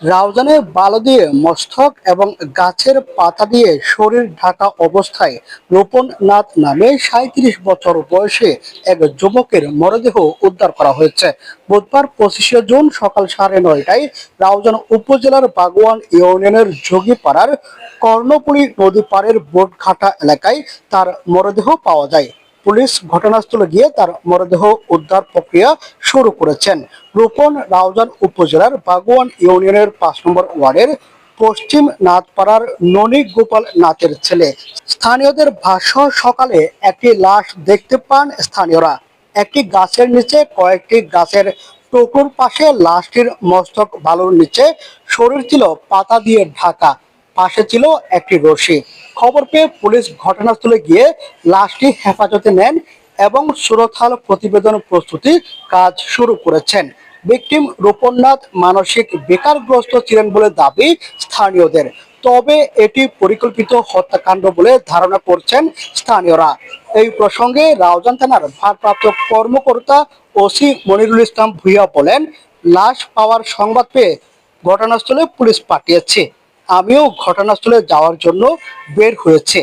রাউজানে বালু দিয়ে মস্তক এবং গাছের পাতা দিয়ে শরীর ঢাকা অবস্থায় রোপন নাথ নামে সাঁত্রিশ বছর বয়সে এক যুবকের মরদেহ উদ্ধার করা হয়েছে। বুধবার পঁচিশে জুন সকাল সাড়ে নয়টায় রাউজান উপজেলার বাগওয়ান ইউনিয়নের যোগীপাড়ার কর্ণপুরী নদী পাড়ের বোটঘাটা এলাকায় তার মরদেহ পাওয়া যায়। পুলিশ ঘটনাস্থলে গিয়ে তার মরদেহ উদ্ধার প্রক্রিয়া শুরু করেছেন। রূপন রাউজান উপজেলার বাগুয়ান ইউনিয়নের পাঁচ নম্বর ওয়ার্ডের পশ্চিম নাথপাড়ার ননী গোপাল নাথের ছেলে। স্থানীয়দের ভাষ্য, সকালে একটি লাশ দেখতে পান স্থানীয়রা। একটি গাছের নিচে কয়েকটি গাছের টুকুর পাশে লাশটির মস্তক বালুর নিচে শরীর ছিল পাতা দিয়ে ঢাকা। পাশে ছিল একটি রশি। খবর পেয়ে পুলিশ ঘটনাস্থলে গিয়ে লাশটি হেফাজতে নেন এবং সুরথাল প্রতিবেদন প্রস্তুতি কাজ শুরু করেছেন। ভিকটিম রূপনাথ মানসিক বেকারগ্রস্ত ছিলেন বলে দাবি স্থানীয়দের। তবে এটি পরিকল্পিত হত্যাকাণ্ড বলে ধারণা করছেন স্থানীয়রা। এই প্রসঙ্গে রাউজান থানার ভারপ্রাপ্ত কর্মকর্তা ওসি মনিরুল ইসলাম ভুইয়া বলেন, লাশ পাওয়ার সংবাদ পেয়ে ঘটনাস্থলে পুলিশ পাঠিয়েছে। আমিও ঘটনাস্থলে যাওয়ার জন্য বের হয়েছে।